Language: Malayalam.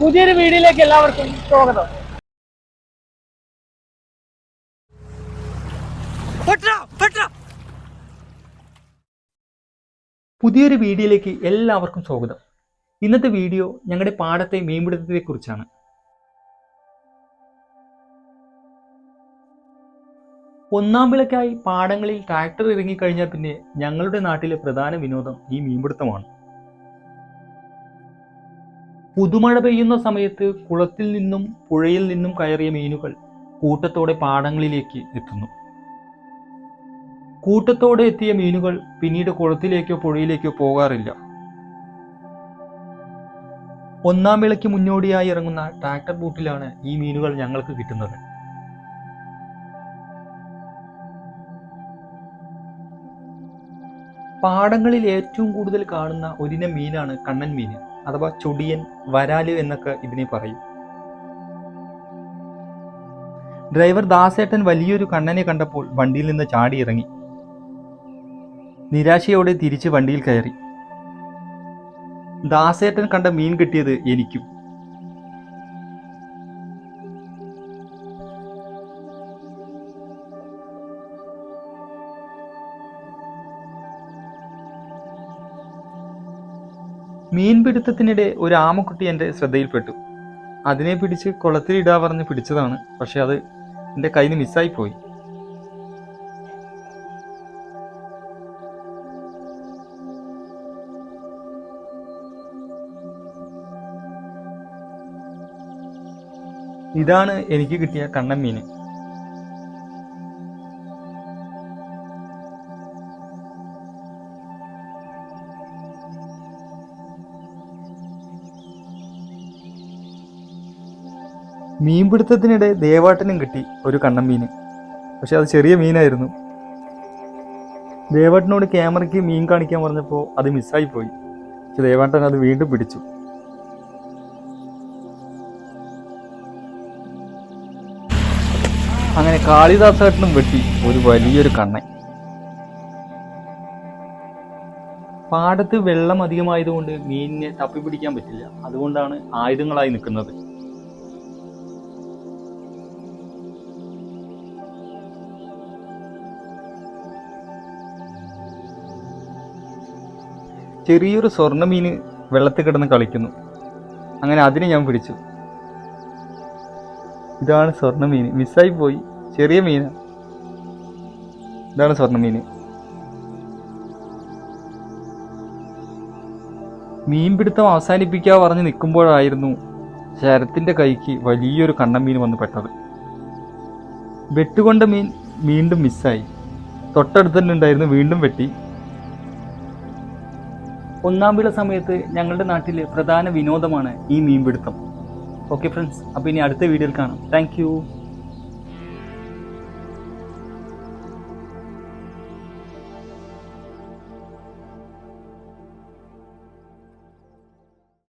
പുതിയൊരു വീഡിയോയിലേക്ക് എല്ലാവർക്കും സ്വാഗതം. പുതിയൊരു വീഡിയോയിലേക്ക് എല്ലാവർക്കും സ്വാഗതം. ഇന്നത്തെ വീഡിയോ ഞങ്ങളുടെ പാടത്തെ മീൻപിടുത്തത്തെ കുറിച്ചാണ്. ഒന്നാം വിളക്കായി പാടങ്ങളിൽ ട്രാക്ടർ ഇറങ്ങിക്കഴിഞ്ഞാൽ പിന്നെ ഞങ്ങളുടെ നാട്ടിലെ പ്രധാന വിനോദം ഈ മീൻപിടുത്തമാണ്. പുതുമഴ പെയ്യുന്ന സമയത്ത് കുളത്തിൽ നിന്നും പുഴയിൽ നിന്നും കയറിയ മീനുകൾ കൂട്ടത്തോടെ പാടങ്ങളിലേക്ക് എത്തുന്നു. കൂട്ടത്തോടെ എത്തിയ മീനുകൾ പിന്നീട് കുളത്തിലേക്കോ പുഴയിലേക്കോ പോകാറില്ല. ഒന്നാം വിളയ്ക്ക് മുന്നോടിയായി ഇറങ്ങുന്ന ട്രാക്ടർ ബൂട്ടിലാണ് ഈ മീനുകൾ ഞങ്ങൾക്ക് കിട്ടുന്നത്. പാടങ്ങളിൽ ഏറ്റവും കൂടുതൽ കാണുന്ന ഒരിനം മീനാണ് കണ്ണൻ മീൻ. അഥവാ ചുടിയൻ വരാൽ എന്നൊക്കെ ഇതിനെ പറയും. ഡ്രൈവർ ദാസേട്ടൻ വലിയൊരു കണ്ണനെ കണ്ടപ്പോൾ വണ്ടിയിൽ നിന്ന് ചാടി ഇറങ്ങി. നിരാശയോടെ തിരിച്ച് വണ്ടിയിൽ കയറി. ദാസേട്ടൻ കണ്ട മീൻ കിട്ടിയത് എനിക്കും. മീൻപിടുത്തത്തിനിടെ ഒരു ആമക്കുട്ടി എന്റെ ശ്രദ്ധയിൽപ്പെട്ടു. അതിനെ പിടിച്ച് കുളത്തിലിടാ പറഞ്ഞ് പിടിച്ചതാണ്. പക്ഷെ അത് എന്റെ കയ്യിൽ നിന്ന് മിസ്സായി പോയി. ഇതാണ് എനിക്ക് കിട്ടിയ കണ്ണൻ മീൻ. മീൻപിടുത്തത്തിനിടെ ദേവാട്ടനും കിട്ടി ഒരു കണ്ണൻ മീന് പക്ഷെ അത് ചെറിയ മീനായിരുന്നു. ദേവാട്ടനോട് ക്യാമറയ്ക്ക് മീൻ കാണിക്കാൻ പറഞ്ഞപ്പോൾ അത് മിസ്സായി പോയി. പക്ഷെ ദേവാട്ടൻ അത് വീണ്ടും പിടിച്ചു. അങ്ങനെ കാളിദാസേട്ടനും വെട്ടി ഒരു വലിയൊരു കണ്ണൻ. പാടത്ത് വെള്ളം അധികമായതുകൊണ്ട് മീനിനെ തപ്പി പിടിക്കാൻ പറ്റില്ല. അതുകൊണ്ടാണ് ആയുധങ്ങളായി നിൽക്കുന്നത്. ചെറിയൊരു സ്വർണ മീന് വെള്ളത്തിൽ കിടന്ന് കളിക്കുന്നു. അങ്ങനെ അതിനെ ഞാൻ പിടിച്ചു. ഇതാണ് സ്വർണ മീൻ മിസ്സായി പോയി. ചെറിയ മീനാ. ഇതാണ് സ്വർണ മീൻ മീൻപിടുത്തം അവസാനിപ്പിക്കുക പറഞ്ഞ് നിൽക്കുമ്പോഴായിരുന്നു ശരത്തിന്റെ കൈക്ക് വലിയൊരു കണ്ണൻ മീൻ വന്ന് പെട്ടത്. വെട്ടുകൊണ്ട മീൻ വീണ്ടും മിസ്സായി. തൊട്ടടുത്ത് തന്നെ ഉണ്ടായിരുന്നു വീണ്ടും വെട്ടി. ഒന്നാം വിള സമയത്ത് ഞങ്ങളുടെ നാട്ടിലെ പ്രധാന വിനോദമാണ് ഈ മീൻപിടുത്തം. ഓക്കെ ഫ്രണ്ട്സ് അപ്പോൾ ഇനി അടുത്ത വീഡിയോയിൽ കാണാം. താങ്ക്